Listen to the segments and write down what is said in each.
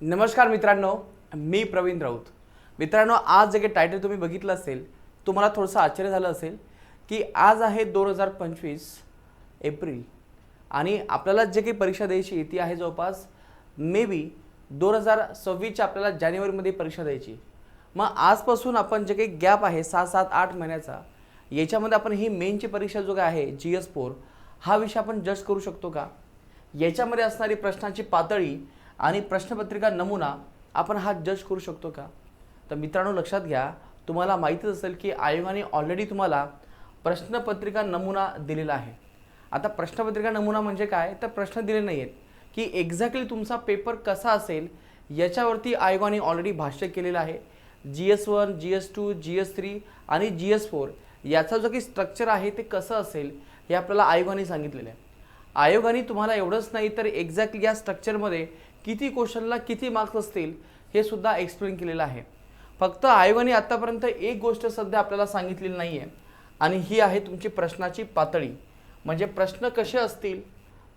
नमस्कार मित्रांनो मी प्रवीण राऊत. मित्रांनो आज जे काही टायटल तुम्ही बघितलं असेल तुम्हाला थोडंसं आश्चर्य झालं असेल की आज आहे दोन हजार पंचवीस एप्रिल आणि आपल्याला जे काही परीक्षा द्यायची ती आहे जवळपास मे बी दोन हजार सव्वीसच्या आपल्याला जानेवारीमध्ये परीक्षा द्यायची. मग आजपासून आपण जे काही गॅप आहे सहा सात आठ महिन्याचा याच्यामध्ये आपण ही मेनची परीक्षा जो काय आहे जी एस फोर हा विषय आपण जज करू शकतो का? याच्यामध्ये असणारी प्रश्नाची पातळी आणि प्रश्नपत्रिका नमुना आपण हा जज करू शकतो का? तर मित्रांनो लक्षात घ्या तुम्हाला माहीतच असेल की आयोगाने ऑलरेडी तुम्हाला प्रश्नपत्रिका नमुना दिलेला आहे. आता प्रश्नपत्रिका नमुना म्हणजे काय? तर प्रश्न दिले नाही आहेत की एक्झॅक्टली तुमचा पेपर कसा असेल याच्यावरती आयोगाने ऑलरेडी भाष्य केलेलं आहे. G S one G S two G S three आणि जी एस फोर याचा जो काही स्ट्रक्चर आहे ते कसं असेल हे आपल्याला आयोगाने सांगितलेलं आहे. आयोगाने तुम्हाला एवढंच नाही तर एक्झॅक्टली या स्ट्रक्चरमध्ये किती क्वेश्चनला किती मार्क्स असतील हे सुद्धा एक्सप्लेन केलेलं आहे. फक्त आयोगाने आत्तापर्यंत एक गोष्ट सध्या आपल्याला सांगितलेली नाही आहे आणि ही आहे तुमची प्रश्नाची पातळी. म्हणजे प्रश्न कसे असतील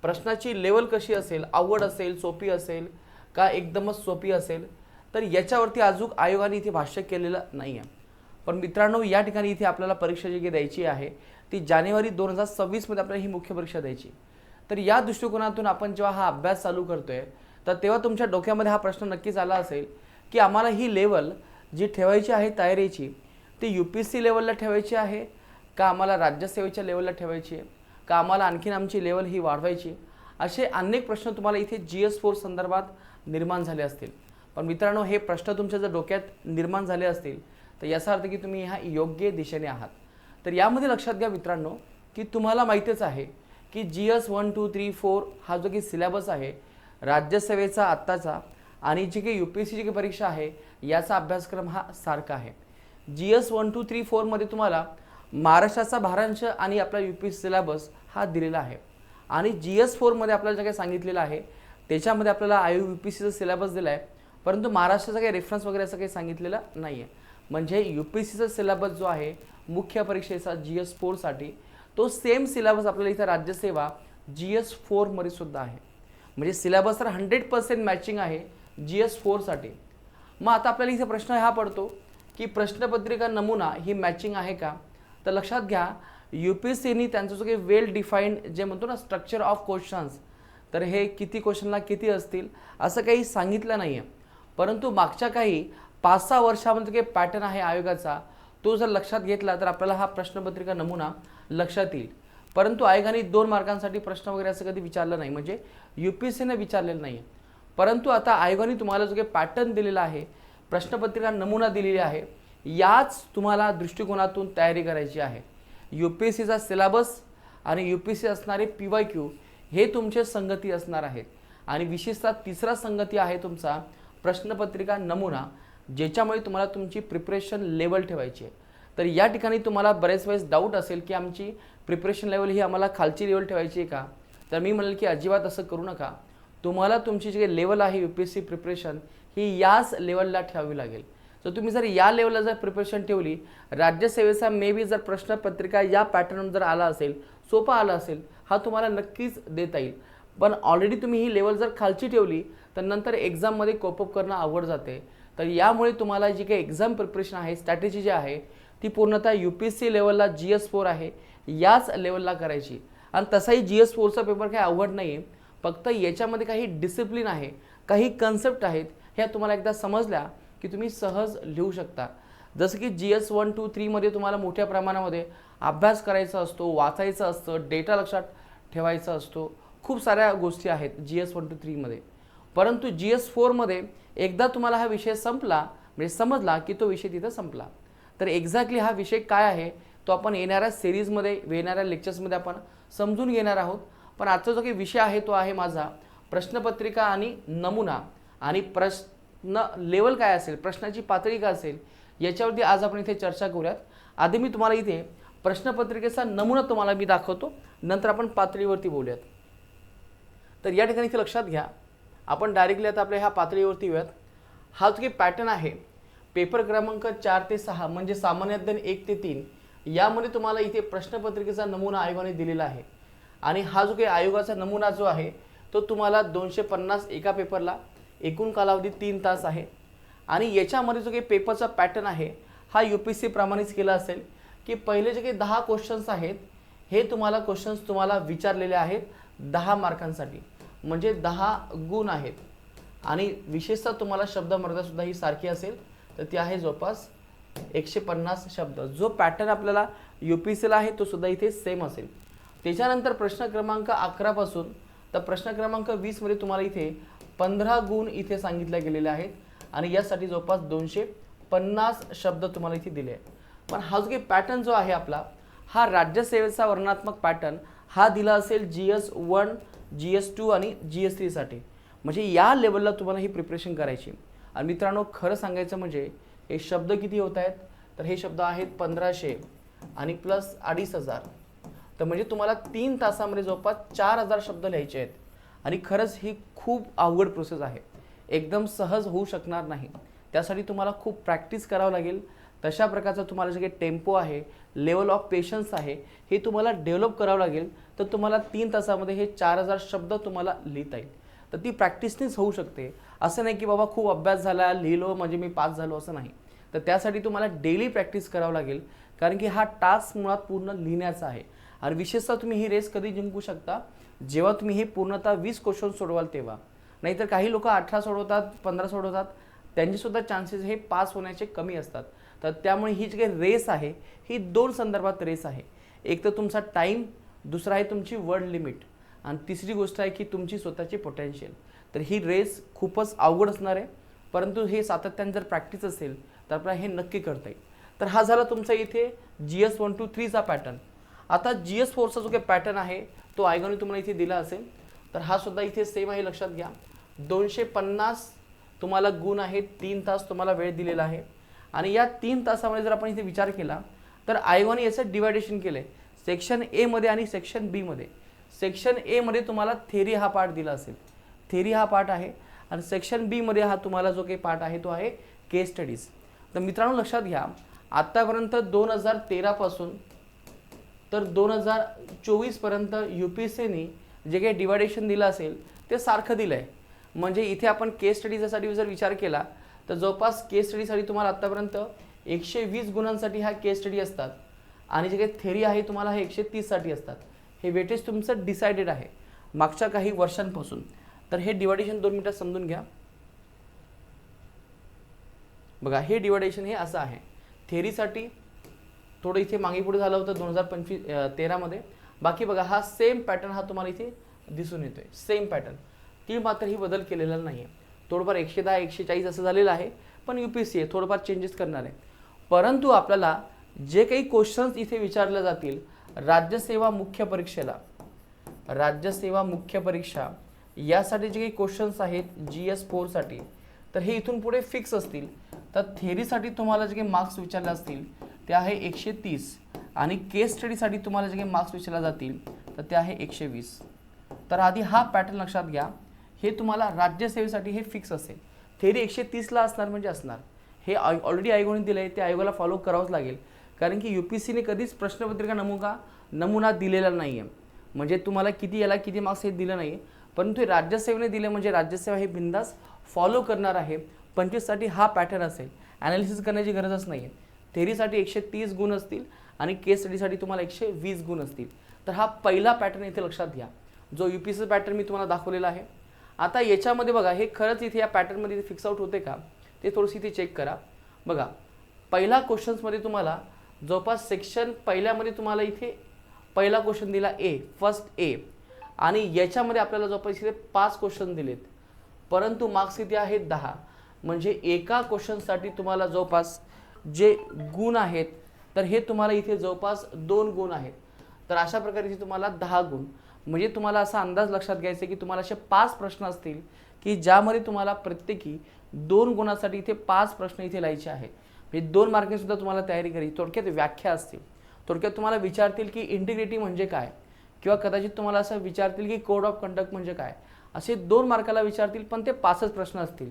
प्रश्नाची लेवल कशी असेल आवड असेल सोपी असेल का एकदमच सोपी असेल तर याच्यावरती अजून आयोगाने इथे भाष्य केलेलं नाही आहे पण मित्रांनो या ठिकाणी इथे आपल्याला परीक्षा जी काही द्यायची आहे ती जानेवारी दोन हजार सव्वीसमध्ये आपल्याला ही मुख्य परीक्षा द्यायची. तर या दृष्टिकोनातून आपण जेव्हा हा अभ्यास चालू करतो आहे तर तेव्हा तुमच्या डोक्यामध्ये हा प्रश्न नक्कीच आला असेल की आम्हाला ही लेवल जी ठेवायची आहे तयारीची ती यू पी एस सी लेवलला ठेवायची आहे का आम्हाला राज्यसेवेच्या लेवलला ठेवायची आहे? का आम्हाला आणखीन आमची लेवल ही वाढवायची असे अनेक प्रश्न तुम्हाला इथे जी एस फोर संदर्भात निर्माण झाले असतील. पण मित्रांनो हे प्रश्न तुमच्या जर डोक्यात निर्माण झाले असतील तर याचा अर्थ की तुम्ही ह्या योग्य दिशेने आहात. तर यामध्ये लक्षात घ्या मित्रांनो की तुम्हाला माहीतच आहे की G S one two three four हा जो की सिलेबस आहे राज्यसेवेचा आत्ताचा आणि जी काही यू पी एस सीची काही परीक्षा आहे याचा अभ्यासक्रम हा सारखा आहे. G S one two three फोरमध्ये तुम्हाला महाराष्ट्राचा भारांश आणि आपला यू पी एस सिलेबस हा दिलेला आहे. आणि जी एस फोरमध्ये आपल्याला जे काही सांगितलेलं आहे त्याच्यामध्ये आपल्याला आय यू पी सीचा सिलेबस दिला आहे परंतु महाराष्ट्राचा काही रेफरन्स वगैरे असं काही सांगितलेलं नाही आहे म्हणजे यू पी सीचा सिलेबस जो आहे मुख्य परीक्षेचा जी एस फोरसाठी तो सेम सिलेबस आपल्याला इथं राज्यसेवा जी एस फोरमध्ये सुद्धा आहे. म्हणजे सिलेबस तर हंड्रेड पर्सेंट मॅचिंग आहे जी एस फोरसाठी मग आता आपल्याला इथे प्रश्न हा पडतो की प्रश्नपत्रिका नमुना ही मॅचिंग आहे का? तर लक्षात घ्या यू पी एस सीनी त्यांचं जो काही वेल डिफाईन्ड जे म्हणतो ना स्ट्रक्चर ऑफ क्वेश्चन्स तर हे किती क्वेश्चनला किती असतील असं काही सांगितलं नाही आहे परंतु मागच्या काही पाच सहा वर्षामध्ये काही पॅटर्न आहे आयोगाचा तो जर लक्षात घेतला तर आपल्याला हा प्रश्नपत्रिका नमुना लक्षात येईल. परंतु आयोगाने दोन मार्कांसाठी प्रश्न वगैरे असं कधी विचारलं नाही. म्हणजे यू पी एस सीने विचारलेलं नाही आहे परंतु आता आयोगाने तुम्हाला जो काही पॅटर्न दिलेला आहे प्रश्नपत्रिका नमुना दिलेली आहे याच तुम्हाला दृष्टिकोनातून तयारी करायची आहे. यू पी एस सीचा सिलेबस आणि यू पी सी असणारे पी वाय क्यू हे तुमचे संगती असणार आहेत. आणि विशेषतः तिसरा संगती आहे तुमचा प्रश्नपत्रिका नमुना ज्याच्यामुळे तुम्हाला तुमची प्रिपरेशन लेवल ठेवायची आहे. तर या ठिकाणी तुम्हाला बरेच वेळेस डाऊट असेल की आमची प्रिपरेशन लेवल ही आम्हाला खालची लेवल ठेवायची आहे का? तर मी म्हणेल की अजिबात असं करू नका. तुम्हाला तुमची जी लेवल आहे U P S C preparation ही याच लेवलला ठेवावी लागेल. तर तुम्ही जर या लेवलला जर प्रिपरेशन ठेवली राज्यसेवेचा मे बी जर प्रश्नपत्रिका या पॅटर्न जर आला असेल सोपा आला असेल हा तुम्हाला नक्कीच देता येईल. पण ऑलरेडी तुम्ही ही लेवल जर खालची ठेवली तर नंतर एक्झाममध्ये कोपअप करणं आवड जाते. तर यामुळे तुम्हाला जी काही एक्झाम प्रिपरेशन आहे स्ट्रॅटेजी जी आहे ती पूर्णतः यू पी एस सी लेवलला जी एस फोर आहे. याच लेवलला करायची. आणि तसाही जी एस फोरचा पेपर काही अवघड नाही आहे फक्त याच्यामध्ये काही डिसिप्लिन आहे काही कन्सेप्ट आहेत ह्या तुम्हाला एकदा समजल्या की तुम्ही सहज लिहू शकता. जसं की जी एस वन टू थ्रीमध्ये तुम्हाला मोठ्या प्रमाणामध्ये अभ्यास करायचा असतो वाचायचं असतं डेटा लक्षात ठेवायचा असतो. खूप साऱ्या गोष्टी आहेत जी एस वन टू थ्रीमध्ये परंतु जी एस फोरमध्ये एकदा तुम्हाला हा विषय संपला म्हणजे समजला की तो विषय तिथं संपला. तर एक्झॅक्टली हा विषय काय आहे तो आपण येणाऱ्या सिरीजमध्ये येणाऱ्या लेक्चर्समध्ये आपण समजून घेणार आहोत. पण आजचा जो काही विषय आहे तो आहे माझा प्रश्नपत्रिका आणि नमुना. आणि प्रश्न लेवल काय असेल प्रश्नाची पातळी काय असेल याच्यावरती आज आपण इथे चर्चा करूयात. आधी मी तुम्हाला इथे प्रश्नपत्रिकेचा नमुना तुम्हाला मी दाखवतो. नंतर आपण पातळीवरती बोलूयात. तर या ठिकाणी इथे लक्षात घ्या. आपण डायरेक्टली आता आपल्या ह्या पातळीवरती येऊयात. हा जो काही पॅटर्न आहे पेपर क्रमांक चार ते सहा म्हणजे सामान्य अध्ययन एक ते तीन यामध्ये तुम्हाला इथे प्रश्नपत्रिकेचा नमुना आयोगाने दिलेला आहे. आणि हा जो काही आयोगाचा नमुना जो आहे तो तुम्हाला दोनशे पन्नास एका पेपरला एकूण कालावधी तीन तास आहे. आणि याच्यामध्ये जो काही पेपरचा पॅटर्न आहे हा यू पी सी प्रमाणेच केला असेल की पहिले जे काही दहा क्वेश्चन्स आहेत हे तुम्हाला क्वेश्चन्स तुम्हाला विचारलेले आहेत दहा मार्कांसाठी. म्हणजे दहा गुण आहेत. आणि विशेषतः तुम्हाला शब्दमर्यादासुद्धा ही सारखी असेल. तर ती आहे जवळपास एकशे पन्नास शब्द. जो पॅटर्न आपल्याला यू पी सीला आहे तो सुद्धा इथे सेम असेल. त्याच्यानंतर प्रश्न क्रमांक अकरापासून तर प्रश्न क्रमांक वीसमध्ये तुम्हाला इथे पंधरा गुण इथे सांगितले गेलेले आहेत. आणि यासाठी जवळपास दोनशे पन्नास शब्द तुम्हाला इथे दिले आहेत. पण हा जो काही पॅटर्न जो आहे आपला हा राज्यसेवेचा वर्णनात्मक पॅटर्न हा दिला असेल G S one G S two आणि जी एस थ्रीसाठी म्हणजे या लेवलला तुम्हाला ही प्रिपरेशन करायची आणि मित्रांनो खरं सांगायचं म्हणजे हे शब्द किती होत आहेत? तर हे शब्द आहेत पंधराशे आणि प्लस अडीच हजार. तर म्हणजे तुम्हाला तीन तासामध्ये जवळपास चार हजार शब्द लिहायचे आहेत. आणि खरंच ही खूप अवघड प्रोसेस आहे. एकदम सहज होऊ शकणार नाही. त्यासाठी तुम्हाला खूप प्रॅक्टिस करावं लागेल. तशा प्रकारचा तुम्हाला जे काही टेम्पो आहे लेवल ऑफ पेशन्स आहे हे तुम्हाला डेव्हलप करावं लागेल. तर तुम्हाला तीन तासामध्ये हे चार हजार शब्द तुम्हाला लिहिता येईल. तर ती प्रॅक्टिसनेच होऊ शकते. असं नाही की बाबा खूप अभ्यास झाला लिहिलो म्हणजे मी पास झालो असं नाही. तर त्यासाठी तुम्हाला डेली प्रॅक्टिस करावं लागेल. कारण की हा टास्क मुळात पूर्ण लिहिण्याचा आहे. आणि विशेषतः तुम्ही ही रेस कधी जिंकू शकता? जेव्हा तुम्ही हे पूर्णतः वीस क्वेश्चन सोडवाल तेव्हा. नाहीतर काही लोक अठरा सोडवतात पंधरा सोडवतात. त्यांचेसुद्धा चान्सेस हे पास होण्याचे कमी असतात. तर त्यामुळे ही जी काही रेस आहे ही दोन संदर्भात रेस आहे. एक तर तुमचा टाईम दुसरा आहे तुमची वर्ड लिमिट आणि तिसरी गोष्ट आहे की तुमची स्वतःची पोटेन्शियल तर ही रेस खूपच अवघड असणार आहे. परंतु हे सातत्याने जर प्रॅक्टिस असेल तर आपल्याला हे नक्की करता येईल. तर हा झाला तुमचा इथे जी एस वन टू थ्रीचा पॅटर्न आता जी एस फोरचा जो काही पॅटर्न आहे तो आयगॉने तुम्हाला इथे दिला असेल. तर हा सुद्धा इथे सेम आहे लक्षात घ्या. दोनशे पन्नास तुम्हाला गुण आहे तीन तास तुम्हाला वेळ दिलेला आहे. आणि या तीन तासामध्ये जर आपण इथे विचार केला तर आयोगाने याचं डिवायडेशन केलं आहे सेक्शन एमध्ये आणि सेक्शन बीमध्ये सेक्शन एमध्ये तुम्हाला थेरी हा पार्ट दिला असेल. थेरी हा पार्ट आहे. आणि सेक्शन बीमध्ये हा तुम्हाला जो काही पार्ट आहे तो आहे केस स्टडीज तर मित्रांनो लक्षात घ्या. आत्तापर्यंत दोन हजार तेरापासून तर दोन हजार चोवीसपर्यंत यू पी एस सीने जे काही डिवायडेशन दिलं असेल ते सारखं दिलं आहे म्हणजे इथे आपण केस स्टडीजसाठी जर विचार केला तर जवळपास केस स्टडीसाठी तुम्हाला आत्तापर्यंत एकशे वीस गुणांसाठी हा केस स्टडी असतात. आणि जे काही थेरी आहे तुम्हाला हे एकशे तीससाठी असतात. हे वेटेज तुमचं डिसाइडेड आहे. मागच्या काही वर्षांपासून. तर हे डिवायडेशन दोन मिनटात समजून घ्या. बघा हे डिवायडेशन हे असं आहे. थेरीसाठी थोडं इथे मागे पुढे झालं होतं दोन हजार पंचवीस तेरामध्ये. बाकी बघा हा सेम पॅटर्न हा तुम्हाला इथे दिसून येतोय. सेम पॅटर्न ती मात्र ही बदल केलेला नाही आहे थोडंफार एकशे दहा एकशे चाळीस असं झालेलं आहे पण यू पी सी आहे थोडंफार चेंजेस करणार आहे. परंतु आपल्याला जे काही क्वेश्चन्स इथे विचारले जातील राज्यसेवा मुख्य परीक्षेला. राज्यसेवा मुख्य परीक्षा. यासाठी जे काही क्वेश्चन्स आहेत जी एस फोरसाठी तर हे इथून पुढे फिक्स असतील. तर थेरीसाठी तुम्हाला जे काही मार्क्स विचारले असतील ते आहे एकशे तीस. आणि केस स्टडीसाठी तुम्हाला जे काही मार्क्स विचारले जातील तर ते आहे एकशे वीस. तर आधी हा पॅटर्न लक्षात घ्या. हे तुम्हाला राज्यसेवेसाठी हे फिक्स असेल. थेरी एकशे तीसला असणार म्हणजे असणार. हे ऑलरेडी आयोगाने दिलं आहे ते आयोगाला फॉलो करावंच लागेल. कारण की यू पी सीने कधीच प्रश्नपत्रिका नमुका नमुना दिलेला नाही आहे म्हणजे तुम्हाला किती याला किती मार्क्स हे दिलं नाही परंतु हे राज्यसेवेने दिले म्हणजे राज्यसेवा हे बिंदास फॉलो करणार आहे. पंचवीससाठी हा पॅटर्न असेल. ॲनालिसिस करण्याची गरजच नाही आहे थेरीसाठी एकशे तीस गुण असतील आणि केस स्टडीसाठी तुम्हाला एकशे वीस गुण असतील. तर हा पहिला पॅटर्न इथे लक्षात घ्या. जो यू पी सी पॅटर्न मी तुम्हाला दाखवलेला आहे. आता याच्यामध्ये बघा हे खरंच इथे या पॅटर्नमध्ये फिक्स आउट होते का? ते थोडंसं इथे चेक करा. बघा पहिला क्वेश्चन्समध्ये तुम्हाला जवळपास सेक्शन पहिल्यामध्ये तुम्हाला इथे पहिला क्वेश्चन दिला ए फर्स्ट ए आणि याच्यामध्ये आपल्याला जवळपास इथे पाच क्वेश्चन दिलेत. परंतु मार्क्स किती आहेत? दहा. म्हणजे एका क्वेश्चनसाठी तुम्हाला जवळपास जे गुण आहेत तर हे तुम्हाला इथे जवळपास दोन गुण आहेत. तर अशा प्रकारे इथे तुम्हाला दहा गुण. म्हणजे तुम्हाला असा अंदाज लक्षात घ्यायचा की तुम्हाला असे पाच प्रश्न असतील की ज्यामध्ये तुम्हाला प्रत्येकी दोन गुणासाठी इथे पाच प्रश्न इथे लिहायचे आहेत. म्हणजे दोन मार्किंगसुद्धा तुम्हाला तयारी करायची. थोडक्यात व्याख्या असतील. थोडक्यात तुम्हाला विचारतील की इंटिग्रिटी म्हणजे काय? किंवा कदाचित तुम्हाला असं विचारतील की कोड ऑफ कंडक्ट म्हणजे काय? असे दोन मार्काला विचारतील पण ते पाचच प्रश्न असतील.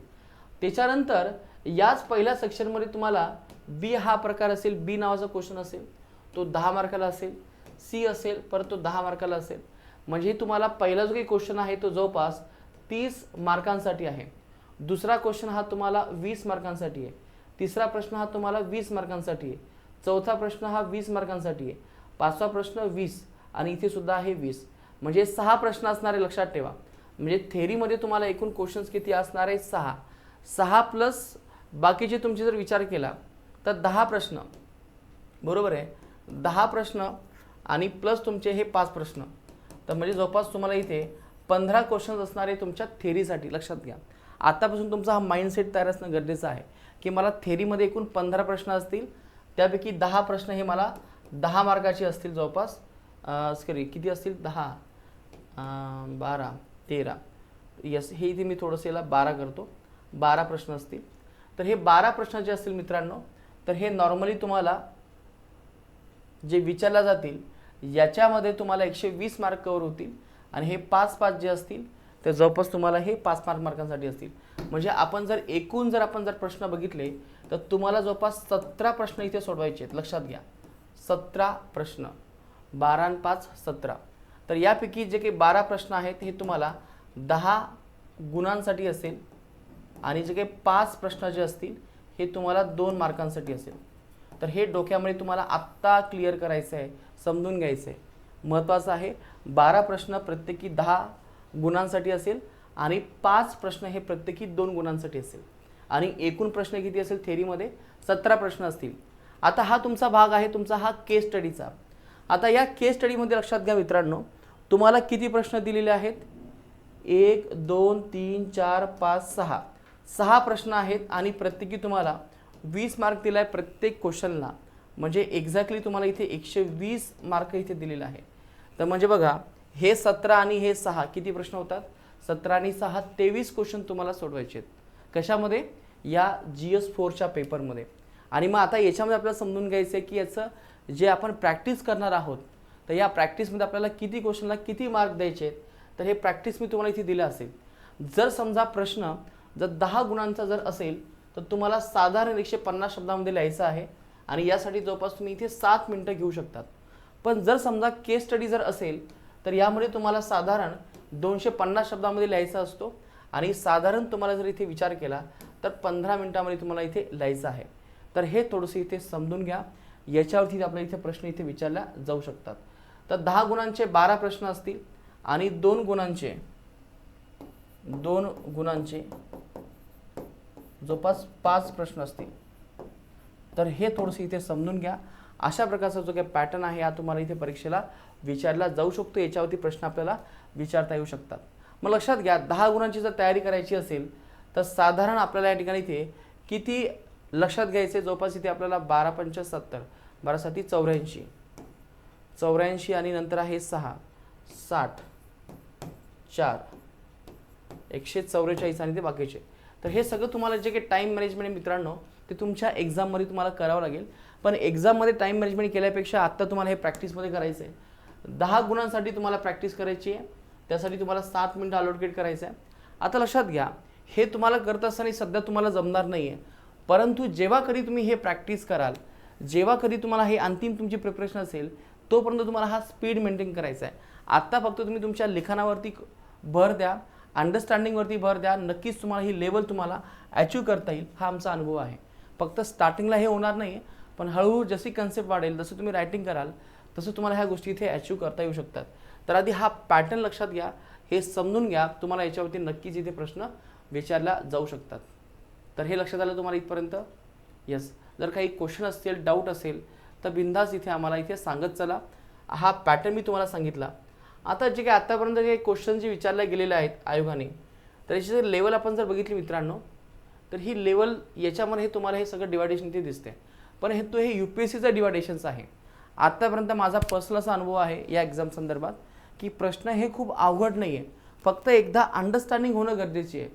त्याच्यानंतर याच पहिल्या सेक्शनमध्ये तुम्हाला बी हा प्रकार असेल बी नावाचा क्वेश्चन असेल तो दहा मार्काला असेल सी असेल परत तो दहा मार्काला असेल. म्हणजे तुम्हाला पहिला जो काही क्वेश्चन आहे तो जवळपास तीस मार्कांसाठी आहे. दुसरा क्वेश्चन हा तुम्हाला वीस मार्कांसाठी आहे. तिसरा प्रश्न हा तुम्हाला वीस मार्कांसाठी आहे. चौथा प्रश्न हा वीस मार्कांसाठी आहे. पाचवा प्रश्न वीस. आणि इथे सुद्धा आहे वीस. म्हणजे सहा प्रश्न असणारे लक्षात ठेवा. म्हणजे थेरीमध्ये तुम्हाला एकूण क्वेश्चन्स किती असणार आहे सहा. सहा प्लस बाकीचे तुमचे जर विचार केला तर दहा प्रश्न. बरोबर आहे? दहा प्रश्न आणि प्लस तुमचे हे पाच प्रश्न. तर म्हणजे जवळपास तुम्हाला इथे पंधरा क्वेश्चन्स असणारे तुमच्या थेरीसाठी लक्षात घ्या. आतापासून तुमचा हा माइंडसेट तयार असणं गरजेचं आहे. की मला थेरीमध्ये एकूण पंधरा प्रश्न असतील त्यापैकी दहा प्रश्न हे मला दहा मार्काचे असतील जवळपास. सॉरी किती असतील? दहा. बारा तेरा. यस हे इथे मी थोडंसं याला बारा करतो. बारा प्रश्न असतील. तर हे बारा प्रश्न जे असतील मित्रांनो तर हे नॉर्मली तुम्हाला जे विचारल्या जातील याच्यामध्ये तुम्हाला एकशे वीस मार्क कवर होतील आणि हे पाच पाच जे असतील ते जवळपास तुम्हाला हे पाच मार्क मार्कांसाठी असतील. म्हणजे आपण जर एकूण जर आपण जर प्रश्न बघितले तर तुम्हाला जवळपास सतरा प्रश्न इथे सोडवायचे आहेत. लक्षात घ्या. सतरा प्रश्न. बारा आणि पाच सतरा. तर यापैकी जे काही बारा प्रश्न आहेत हे तुम्हाला दहा गुणांसाठी असेल आणि जे काही पाच प्रश्न जे असतील हे तुम्हाला दोन मार्कांसाठी असेल. तर हे डोक्यामध्ये तुम्हाला आत्ता क्लिअर करायचं आहे समजून घ्यायचं आहे. महत्त्वाचं आहे बारा प्रश्न प्रत्येकी दहा गुणांसाठी असेल आणि पाच प्रश्न हे प्रत्येकी दोन गुणांसाठी असेल. आणि एकूण प्रश्न किती असेल थेरीमध्ये सतरा प्रश्न असतील. आता हा तुमचा भाग आहे तुमचा हा केस स्टडीचा आता या केस स्टडीमध्ये लक्षात घ्या मित्रांनो. तुम्हाला किती प्रश्न दिलेले आहेत? एक दोन तीन चार पाच सहा. सहा प्रश्न आहेत आणि प्रत्येकी तुम्हाला वीस मार्क दिला आहे प्रत्येक क्वेश्चनला म्हणजे एक्झॅक्टली तुम्हाला इथे एकशे वीस मार्क इथे दिलेला आहे तर म्हणजे बघा हे सतरा आणि हे सहा किती प्रश्न होतात? सतरा आणि सहा तेवीस क्वेश्चन तुम्हाला सोडवायचे आहेत. कशामध्ये? या जी एस फोरच्या पेपरमध्ये आणि मग आता याच्यामध्ये आपल्याला समजून घ्यायचं आहे की याचं जे आपण प्रॅक्टिस करणार आहोत तर या प्रॅक्टिसमध्ये आपल्याला किती क्वेश्चनला किती मार्क द्यायचे आहेत तर हे प्रॅक्टिस मी तुम्हाला इथे दिलं असेल. जर समजा प्रश्न जर दहा गुणांचा जर असेल तर तुम्हाला साधारण एकशे पन्नास शब्दामध्ये लिहायचं आहे आणि यासाठी जवळपास तुम्ही इथे सात मिनटं घेऊ शकतात. पण जर समजा केस स्टडी जर असेल तर यामध्ये तुम्हाला साधारण दोनशे पन्नास शब्दामध्ये लिहायचा असतो आणि साधारण तुम्हाला जर इथे विचार केला तर पंधरा मिनटामध्ये तुम्हाला इथे लिहायचं आहे. तर हे थोडंसं इथे समजून घ्या. याच्यावरती आपल्या इथे प्रश्न इथे विचारल्या जाऊ शकतात. तर दहा गुणांचे बारा प्रश्न असतील आणि दोन गुणांचे दोन गुणांचे जवळपास पाच प्रश्न असतील. तर हे थोडंसं इथे समजून घ्या. अशा प्रकारचा जो काही पॅटर्न आहे हा तुम्हाला इथे परीक्षेला विचारला जाऊ शकतो. याच्यावरती प्रश्न आपल्याला विचारता येऊ शकतात. मग लक्षात घ्या दहा गुणांची जर तयारी करायची असेल तर साधारण आपल्याला या ठिकाणी इथे किती लक्षात घ्यायचे जवळपास इथे आपल्याला बारा पंच सत्तर बारासाठी चौऱ्याऐंशी. चौऱ्याऐंशी आणि नंतर आहे सहा साठ चार एकशे चौवेचाळीस आणि ते बाकीचे. तर हे सगळं तुम्हाला जे काही टाईम मॅनेजमेंट आहे मित्रांनो ते तुमच्या एक्झाममध्ये तुम्हाला करावं लागेल. पण एक्झाममध्ये टाईम मॅनेजमेंट केल्यापेक्षा आत्ता तुम्हाला हे प्रॅक्टिसमध्ये करायचं आहे दहा गुणांसाठी तुम्हाला प्रॅक्टिस करायची आहे. त्यासाठी तुम्हाला सात मिनटं अलोकेट करायचं आहे आता लक्षात घ्या हे तुम्हाला करत असताना सध्या तुम्हाला जमणार नाही आहे परंतु जेव्हा कधी तुम्ही हे प्रॅक्टिस कराल जेव्हा कधी तुम्हाला हे अंतिम तुमची प्रिपरेशन असेल तोपर्यंत तुम्हाला हा स्पीड मेंटेन करायचा आहे. आत्ता फक्त तुम्ही तुमच्या लिखाणावरती भर द्या अंडरस्टँडिंगवरती भर द्या नक्कीच तुम्हाला ही लेवल तुम्हाला अचीव करता येईल हा आमचा अनुभव आहे. फक्त स्टार्टिंगला हे होणार नाही पण हळूहळू जशी कन्सेप्ट वाढेल जसं तुम्ही रायटिंग कराल तसं तुम्हाला ह्या गोष्टी इथे अचीव करता येऊ शकतात. तर आधी हा पॅटर्न लक्षात घ्या हे समजून घ्या तुम्हाला याच्यावरती नक्कीच इथे प्रश्न विचारला जाऊ शकतात. तर हे लक्षात आलं तुम्हाला इथपर्यंत? येस जर काही क्वेश्चन असतील डाऊट असेल तर बिंदास इथे आम्हाला इथे सांगत चला. हा पॅटर्न मी तुम्हाला सांगितला. आता जे काही आत्तापर्यंत जे क्वेश्चन जे विचारले गेलेले आहेत आयोगाने तर याची जर लेवल आपण जर बघितली मित्रांनो तर ही लेवल याच्यामध्ये हे तुम्हाला हे सगळं डिवायडेशन इथे दिसते. पण हे तो हे यू पी एस सीचं डिवायडेशन्स आहे. आत्तापर्यंत माझा पर्सनल असा अनुभव आहे या एक्झाम संदर्भात की प्रश्न हे खूप अवघड नाही आहे फक्त एकदा अंडरस्टँडिंग होणं गरजेची आहे.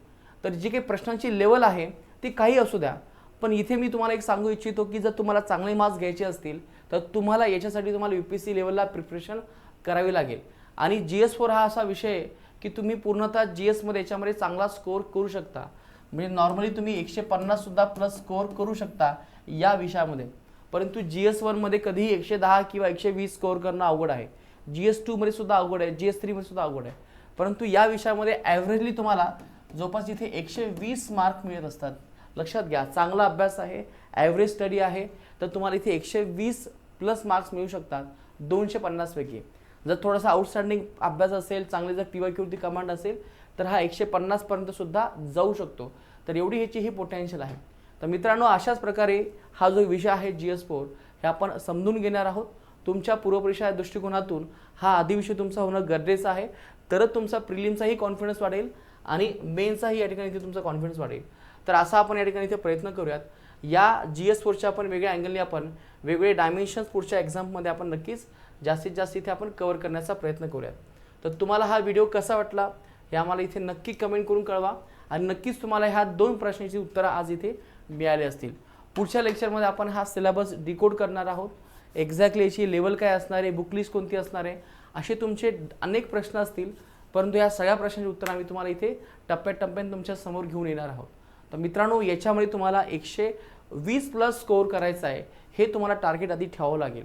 तर जी काही प्रश्नांची लेवल आहे ती काही असू द्या. पण इथे मी तुम्हाला एक सांगू इच्छितो की जर तुम्हाला चांगले मार्क्स घ्यायचे असतील तर तुम्हाला याच्यासाठी तुम्हाला यू पी सी लेवलला प्रिपरेशन करावी लागेल. आणि जी एस फोर हा असा विषय की तुम्ही पूर्णतः जी एसमध्ये याच्यामध्ये चांगला स्कोअर करू शकता. म्हणजे नॉर्मली तुम्ही एकशे पन्नाससुद्धा प्लस स्कोअर करू शकता या विषयामध्ये. परंतु जी एस वनमध्ये कधीही एकशे दहा किंवा एकशे वीस स्कोअर करणं अवघड आहे. जी एस टूमध्ये सुद्धा अवघड आहे जी एस थ्रीमध्ये सुद्धा अवघड आहे. परंतु या विषयामध्ये ॲव्हरेजली तुम्हाला जवळपास इथे एकशे वीस मार्क मिळत असतात. लक्षात घ्या चांगला अभ्यास आहे ॲव्हरेज स्टडी आहे तर तुम्हाला इथे एकशे वीस प्लस मार्क्स मिळू शकतात दोनशे पन्नासपैकी जर थोडासा आउटस्टँडिंग अभ्यास असेल चांगले जर टी वाय क्यूवरती कमांड असेल तर हा एकशे पन्नासपर्यंत सुद्धा जाऊ शकतो. तर एवढी ह्याची ही पोटेन्शियल आहे. तर मित्रांनो अशाच प्रकारे हा जो विषय आहे जी एस फोर हे आपण समजून घेणार आहोत. तुमच्या पूर्वपरीक्षा दृष्टिकोनातून हा आधी विषय तुमचा होणं गरजेचं आहे. तरच तुमचा प्रिलिमचाही कॉन्फिडन्स वाढेल आणि मेनचाही या ठिकाणी इथे तुमचा कॉन्फिडन्स वाढेल. तर असा आपण या ठिकाणी इथे प्रयत्न करूयात. या जी एस फोरच्या आपण वेगळ्या अँगलने आपण वेगवेगळे डायमेन्शन्स पुढच्या एक्झाममध्ये आपण नक्कीच जास्तीत जास्त इथे आपण कवर करण्याचा प्रयत्न करूयात. तर तुम्हाला हा व्हिडिओ कसा वाटला हे आम्हाला इथे नक्की कमेंट करून कळवा आणि नक्कीच तुम्हाला ह्या दोन प्रश्नांची उत्तरं आज इथे मिळाली असतील. पुढच्या लेक्चरमध्ये आपण हा सिलेबस डिकोड करणार आहोत. एक्झॅक्टली याची लेवल काय असणार आहे बुकलिस्ट कोणती असणार आहे असे तुमचे अनेक प्रश्न असतील. परंतु या सगळ्या प्रश्नांची उत्तरं आम्ही तुम्हाला इथे टप्प्याटप्प्याने तुमच्यासमोर घेऊन येणार आहोत. तर मित्रांनो याच्यामध्ये तुम्हाला एकशे वीस प्लस स्कोअर करायचा आहे. हे तुम्हाला टार्गेट आधी ठेवावं लागेल.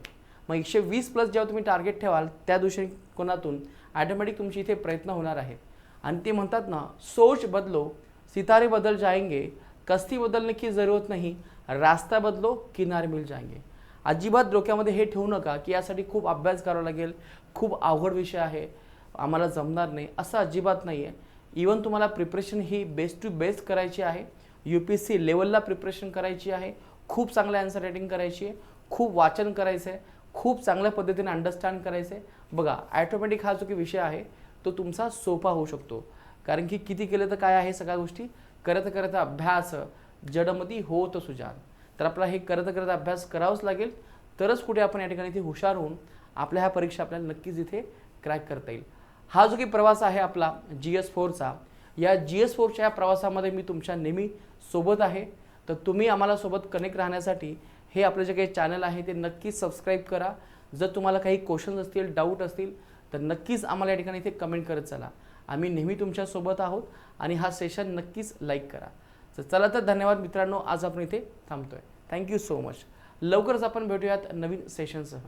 मग एकशे वीस प्लस जेव्हा तुम्ही टार्गेट ठेवाल त्या दृष्टिकोनातून ॲटोमॅटिक तुमचे इथे प्रयत्न होणार आहेत आणि ते म्हणतात ना सोच बदलो सितारे बदल जाएंगे कस्ती बदलने की जरूरत नाही रास्ता बदलो किनारे मिल जाएंगे अजिबात डोक्यामध्ये हे ठेवू नका की यासाठी खूप अभ्यास करावा लागेल खूप अवघड विषय आहे आम्हाला जमणार नाही असं अजिबात नाही आहे इवन तुम्हाला प्रिपरेशन ही बेस्ट टू बेस्ट करायची आहे. यू पी एस सी लेवलला प्रिपरेशन करायची आहे. खूप चांगलं आन्सर रायटिंग करायची आहे. खूप वाचन करायचं आहे. खूप चांगल्या पद्धतीने अंडरस्टँड करायचं आहे. बघा ॲटोमॅटिक हा जो की विषय आहे तो तुमचा सोपा होऊ शकतो. कारण की किती केलं तर काय आहे सगळ्या गोष्टी? करत करत अभ्यास जडमती होत सुजान. तर आपला हे करत करत अभ्यास करावाच लागेल. तरच कुठे आपण या ठिकाणी इथे हुशार होऊन आपल्या ह्या परीक्षा आपल्याला नक्कीच इथे क्रॅक करता येईल. हा जो की प्रवास आहे आपला जी एस फोरचा या जी एस फोरच्या या प्रवासामध्ये मी तुमच्या नेहमी सोबत आहे. तर तुम्ही आम्हाला सोबत कनेक्ट राहण्यासाठी हे आपलं जे काही चॅनल आहे ते नक्कीच सबस्क्राईब करा. जर तुम्हाला काही क्वेश्चन्स असतील डाऊट असतील तर नक्कीच आम्हाला या ठिकाणी इथे कमेंट करत चला. आम्ही नेहमी तुमच्यासोबत आहोत आणि हा सेशन नक्कीच लाईक करा. तर चला तर धन्यवाद मित्रांनो आज आपण इथे थांबतोय. थँक्यू सो मच लवकरच आपण भेटूयात नवीन सेशनसह